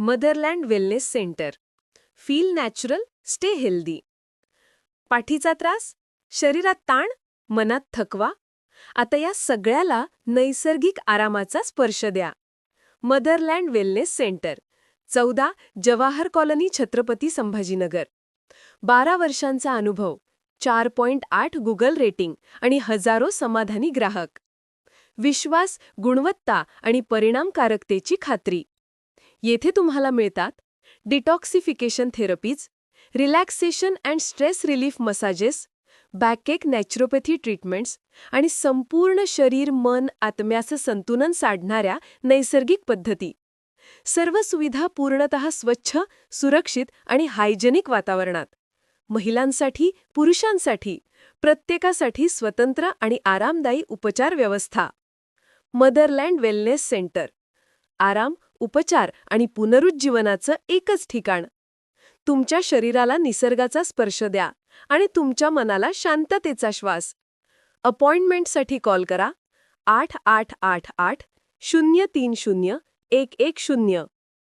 Motherland wellness centre. Feel natural stay healthy. पाठीचा त्रास शरीरात ताण मनात थकवा. आता या सगळ्याला नैसर्गिक आरामाचा स्पर्श द्या. मदरलँड वेलनेस सेंटर चौदा जवाहर कॉलनी छत्रपती संभाजीनगर. बारा वर्षांचा अनुभव चार पॉइंट आठ गुगल रेटिंग आणि हजारो समाधानी ग्राहक. विश्वास गुणवत्ता आणि परिणामकारकतेची खात्री. येथे तुम्हाला मिळतात detoxification therapies relaxation and stress relief massages backache naturopathy treatments आणि संपूर्ण शरीर मन आत्म्याचं संतुलन साधणाऱ्या नैसर्गिक पद्धती. सर्व सुविधा पूर्णतः स्वच्छ सुरक्षित आणि हायजेनिक वातावरणात. महिलांसाठी पुरुषांसाठी प्रत्येकासाठी स्वतंत्र आणि आरामदायी उपचार व्यवस्था. मदरलँड वेलनेस सेंटर आराम उपचार आणि पुनरुज्जीवनाचं एकच ठिकाण. तुमच्या शरीराला निसर्गाचा स्पर्श द्या आणि तुमच्या मनाला शांततेचा श्वास. अपॉइंटमेंटसाठी कॉल करा आठ आठ आठ आठ शून्य तीन शून्य एक एक शून्य.